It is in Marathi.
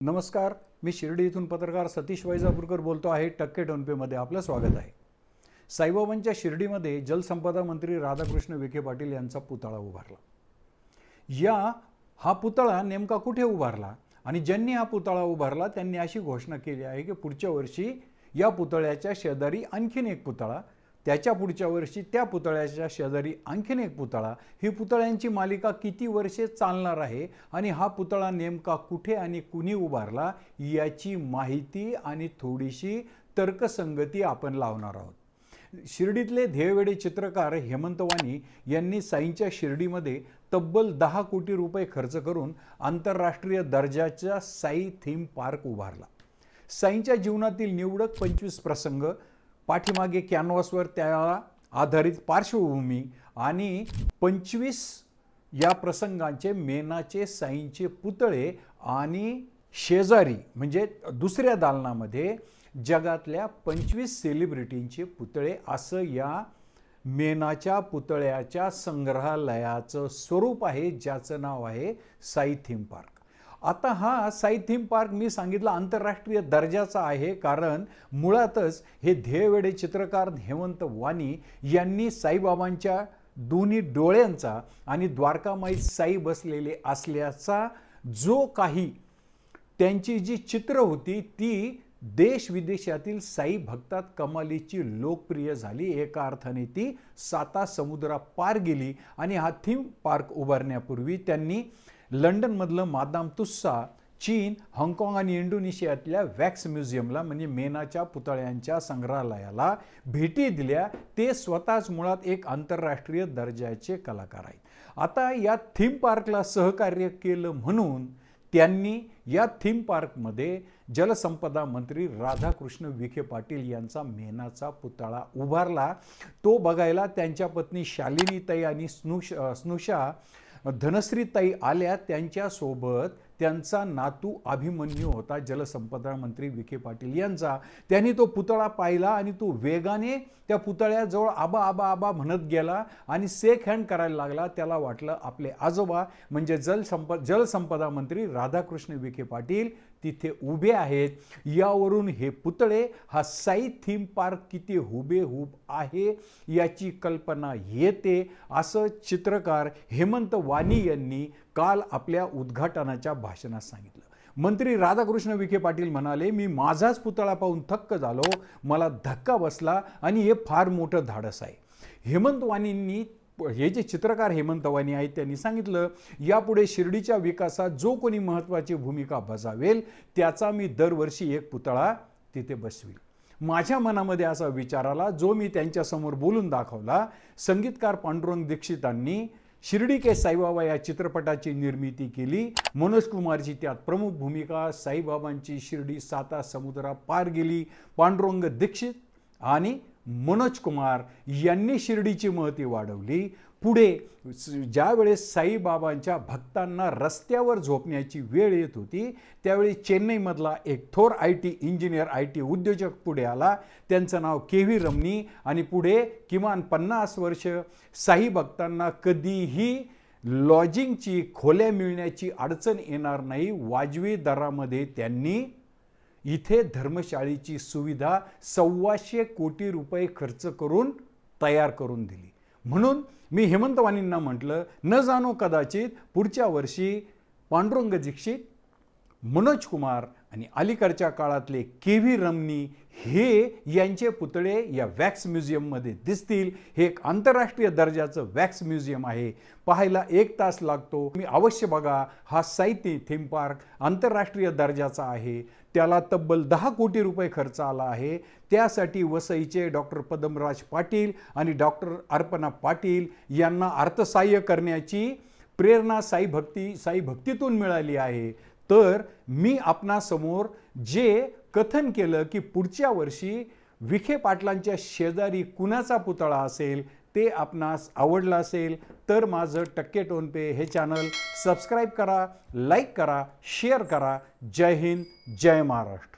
नमस्कार मी शिर्डी इथून पत्रकार सतीश वैजापूरकर बोलतो आहे टक्के टोनपेमध्ये आपलं स्वागत आहे. साईबाबांच्या शिर्डीमध्ये जलसंपदा मंत्री राधाकृष्ण विखे पाटील यांचा पुतळा उभारला. या हा पुतळा नेमका कुठे उभारला आणि ज्यांनी हा पुतळा उभारला त्यांनी अशी घोषणा केली आहे की पुढच्या वर्षी या पुतळ्याच्या शेजारी आणखीन एक पुतळा त्याच्या पुढच्या वर्षी त्या पुतळ्याच्या शेजारी आणखीन एक पुतळा. ही पुतळ्यांची मालिका किती वर्षे चालणार आहे आणि हा पुतळा नेमका कुठे आणि कुणी उभारला याची माहिती आणि थोडीशी तर्कसंगती आपण लावणार आहोत. शिर्डीतले ध्येयवेडे चित्रकार हेमंत वाणी यांनी साईंच्या शिर्डीमध्ये तब्बल दहा कोटी रुपये खर्च करून आंतरराष्ट्रीय दर्जाचा साई थीम पार्क उभारला. साईंच्या जीवनातील निवडक पंचवीस प्रसंग पाठीमागे कॅनव्हासवर त्याला आधारित पार्श्वभूमी आणि पंचवीस या प्रसंगांचे मेनाचे साईंचे पुतळे आणि शेजारी म्हणजे दुसऱ्या दालनामध्ये जगातल्या पंचवीस सेलिब्रिटींचे पुतळे असं या मेनाच्या पुतळ्याच्या संग्रहालयाचं स्वरूप आहे ज्याचं नाव आहे साई थीम पार्क आता हा साई थीम पार्क मी सांगितलं आंतरराष्ट्रीय दर्जाचा आहे कारण मुळातच हे ध्येयवेडे चित्रकार हेमंत वाणी यांनी साईबाबांच्या दोन्ही डोळ्यांचा आणि द्वारकामाई साई बसलेले असल्याचा जो काही त्यांची जी चित्र होती ती देश विदेशातील साई भक्तात कमालीची लोकप्रिय झाली. एका अर्थाने ती साता समुद्रा पार गेली आणि हा थीम पार्क उभारण्यापूर्वी त्यांनी लंडनमधलं मादाम तुस्सा चीन हाँगकाँग आणि इंडोनेशियातल्या वॅक्स म्युझियमला म्हणजे मेनाच्या पुतळ्यांच्या संग्रहालयाला भेटी दिल्या. ते स्वतःच मुळात एक आंतरराष्ट्रीय दर्जाचे कलाकार आहेत. आता या थीम पार्कला सहकार्य केलं म्हणून त्यांनी या थीम पार्कमध्ये जलसंपदा मंत्री राधाकृष्ण विखे पाटील यांचा मेनाचा पुतळा उभारला. तो बघायला त्यांच्या पत्नी शालिनीताई आणि स्नुष स्नुषा धनश्रीताई आल्या त्यांच्यासोबत त्यांचा नातू अभिमन्यू होता जलसंपदा मंत्री विखे पाटील यांचा. त्यांनी तो पुतळा पाहिला आणि तो वेगाने त्या पुतळ्याजवळ आबा आबा आबा म्हणत गेला आणि सेक हँड करायला लागला. त्याला वाटलं आपले आजोबा म्हणजे जलसंप जलसंपदा मंत्री राधाकृष्ण विखे पाटील तिथे उभे आहेत. यावरून हे पुतळे हा साई थीम पार्क किती हुबेहूब आहे याची कल्पना येते असं चित्रकार हेमंत वाणी यांनी काल आपल्या उद्घाटनाच्या भाषणात सांगितलं. मंत्री राधाकृष्ण विखे पाटील म्हणाले मी माझाच पुतळा पाहून थक्क झालो. मला धक्का बसला आणि हे फार मोठं धाडस आहे. हेमंत वाणींनी हे जे चित्रकार हेमंत वाणी आहेत त्यांनी सांगितलं यापुढे शिर्डीच्या विकासात जो कोणी महत्त्वाची भूमिका बजावेल त्याचा मी दरवर्षी एक पुतळा तिथे बसवील माझ्या मनामध्ये असा विचार आला जो मी त्यांच्यासमोर बोलून दाखवला. संगीतकार पांडुरंग दीक्षितांनी शिर्डी के साईबाबा या चित्रपटाची निर्मिती केली. मनोज कुमारची त्यात प्रमुख भूमिका साईबाबांची शिर्डी साता समुद्रा पार गेली. पांडुरंग दीक्षित आणि मनोज कुमार यांनी शिर्डीची महती वाढवली. पुढे ज्यावेळेस साईबाबांच्या भक्तांना रस्त्यावर झोपण्याची वेळ येत होती त्यावेळी चेन्नईमधला एक थोर I T engineer I T उद्योजक पुढे आला. त्यांचं नाव के व्ही रमणी आणि पुढे किमान पन्नास वर्ष साई भक्तांना कधीही लॉजिंगची खोल्या मिळण्याची अडचण येणार नाही वाजवी दरामध्ये त्यांनी इथे धर्मशाळेची सुविधा सव्वाशे कोटी रुपये खर्च करून तयार करून दिली. म्हणून मी हेमंत वाणींना म्हटलं न जाणो कदाचित पुढच्या वर्षी पांडुरंग दीक्षित मनोज कुमार आणि अलीकडच्या काळातले के व्ही रमणी हे यांचे पुतळे या वॅक्स म्युझियममध्ये दिसतील. हे एक आंतरराष्ट्रीय दर्जाचं वॅक्स म्युझियम आहे. पाहायला एक तास लागतो. मी अवश्य बघा हा साहित्य थीम पार्क आंतरराष्ट्रीय दर्जाचा आहे. त्याला तब्बल दहा कोटी रुपये खर्च आला आहे. त्यासाठी वसईचे डॉक्टर पदमराज पाटील आणि डॉक्टर अर्पणा पाटील यांना अर्थसहाय्य करण्याची प्रेरणा साई भक्ती साई भक्तीतून मिळाली आहे. तर मी आपणासमोर जे कथन केलं की पुढच्या वर्षी विखे पाटलांच्या शेजारी कुणाचा पुतळा असेल ते आपणास आवडलं असेल तर माझं टक्के टोनपे हे चॅनल सबस्क्राईब करा लाईक करा शेअर करा. जय हिंद जय महाराष्ट्र.